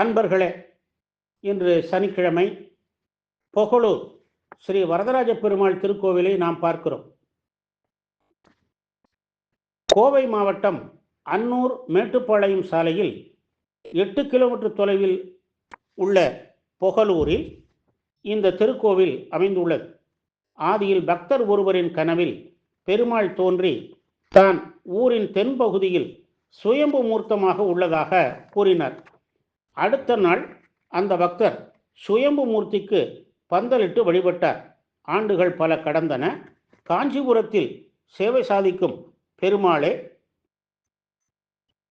அன்பர்களே இன்று சனிக்கிழமை பொகலூர் ஸ்ரீ வரதராஜ பெருமாள் திருக்கோவிலை நாம் பார்க்கிறோம். கோவை மாவட்டம் அன்னூர் மேட்டுப்பாளையம் சாலையில் எட்டு கிலோமீட்டர் தொலைவில் உள்ள பொகலூரில் இந்த திருக்கோவில் அமைந்துள்ளது. ஆதியில் பக்தர் ஒருவரின் கனவில் பெருமாள் தோன்றி தான் ஊரின் தென்பகுதியில் சுயம்பு மூர்த்தமாக உள்ளதாக கூறினார். அடுத்த நாள் அந்த பக்தர் சுயம்பு மூர்த்திக்கு பந்தலிட்டு வழிபட்டார் ஆண்டுகள் பல கடந்தன. காஞ்சிபுரத்தில் சேவை சாதிக்கும் பெருமாளே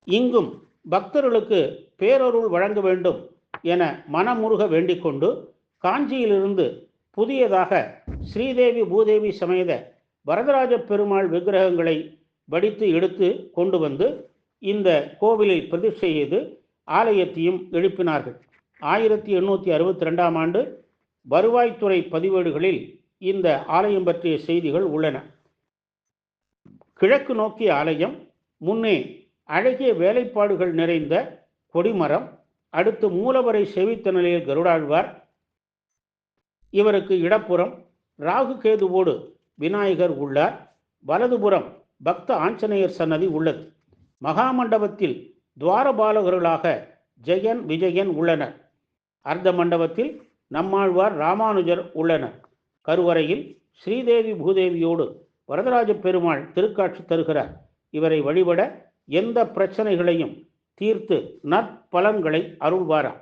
இங்கும் பக்தர்களுக்கு பேரருள் வழங்க வேண்டும் என மனமுருக வேண்டிக் கொண்டு காஞ்சியிலிருந்து புதியதாக ஸ்ரீதேவி பூதேவி சமேத வரதராஜ பெருமாள் விக்கிரகங்களை வடித்து எடுத்து கொண்டு வந்து இந்த கோவிலில் பிரதிஷ்டை செய்து ஆலயத்தையும் எழுப்பினார்கள். ஆயிரத்தி எண்ணூற்றி அறுபத்தி ரெண்டாம் ஆண்டு வருவாய்த்துறை பதிவேடுகளில் இந்த ஆலயம் பற்றிய செய்திகள் உள்ளன. கிழக்கு நோக்கிய ஆலயம் முன்னே அழகிய வேலைப்பாடுகள் நிறைந்த கொடிமரம் அடுத்து மூலவரை செவித்த நிலையில் கருடாழ்வார் இவருக்கு இடப்புறம் ராகு கேதுவோடு விநாயகர் உள்ளார் வலதுபுறம் பக்த ஆஞ்சநேயர் சன்னதி உள்ளது. மகாமண்டபத்தில் துவாரபாலகர்களாக ஜெயன் விஜயன் உள்ளனர். அர்த்த மண்டபத்தில் நம்மாழ்வார் ராமானுஜர் உள்ளனர். கருவறையில் ஸ்ரீதேவி பூதேவியோடு வரதராஜ பெருமாள் திருக்காட்சி தருகிறார். இவரை வழிபட எந்த பிரச்சனைகளையும் தீர்த்து நற்பலன்களை அருள்வாரா?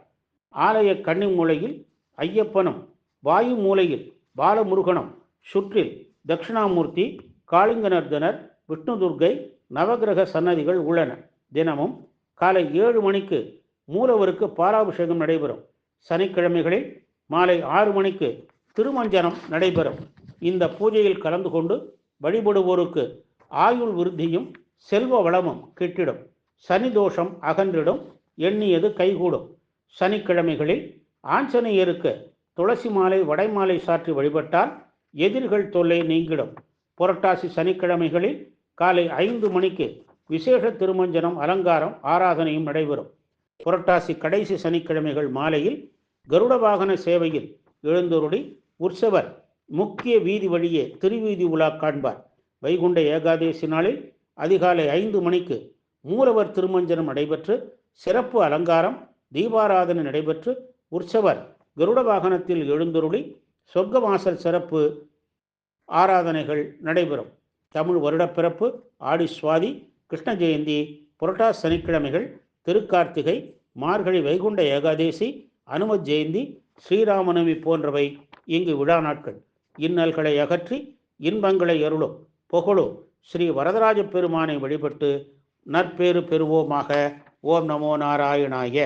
ஆலய கன்னிமூலையில் ஐயப்பனும் வாயு மூலையில் பாலமுருகனும் சுற்றில் தட்சிணாமூர்த்தி காளிங்கநர்தனர் விஷ்ணுதுர்கை நவகிரக சன்னதிகள் உள்ளன. தினமும் காலை ஏழு மணிக்கு மூலவருக்கு பாலாபிஷேகம் நடைபெறும். சனிக்கிழமைகளில் மாலை ஆறு மணிக்கு திருமஞ்சனம் நடைபெறும். இந்த பூஜையில் கலந்து கொண்டு வழிபடுவோருக்கு ஆயுள் விருத்தியும் செல்வ வளமும் கிட்டிடும். சனி தோஷம் அகன்றிடும் எண்ணியது கைகூடும். சனிக்கிழமைகளில் ஆஞ்சநேயருக்கு துளசி மாலை வடைமாலை சாற்றி வழிபட்டால் எதிரிகள் தொல்லை நீங்கிடும். புரட்டாசி சனிக்கிழமைகளில் காலை ஐந்து மணிக்கு விசேஷ திருமஞ்சனம் அலங்காரம் ஆராதனையும் நடைபெறும். புரட்டாசி கடைசி சனிக்கிழமைகள் மாலையில் கருட வாகன சேவையில் எழுந்தொருடி உற்சவர் முக்கிய வீதி வழியே திருவீதி உலா காண்பார். வைகுண்ட ஏகாதேசி நாளில் அதிகாலை ஐந்து மணிக்கு மூலவர் திருமஞ்சனம் நடைபெற்று சிறப்பு அலங்காரம் தீபாராதனை நடைபெற்று உற்சவர் கருட வாகனத்தில் எழுந்தொருளி சொர்க்கவாசல் சிறப்பு ஆராதனைகள் நடைபெறும். தமிழ் வருடப்பிறப்பு ஆடி சுவாதி கிருஷ்ண ஜெயந்தி புரட்டாஸ் சனிக்கிழமைகள் திருக்கார்த்திகை மார்கழி வைகுண்ட ஏகாதேசி அனுமத் ஜெயந்தி ஸ்ரீராமநவமி போன்றவை இங்கு விழா நாட்கள். இன்னல்களை அகற்றி இன்பங்களை அருளும். புகழும் ஸ்ரீ வரதராஜ பெருமானை வழிபட்டு நற்பேறு பெறுவோமாக. ஓம் நமோ நாராயணாய.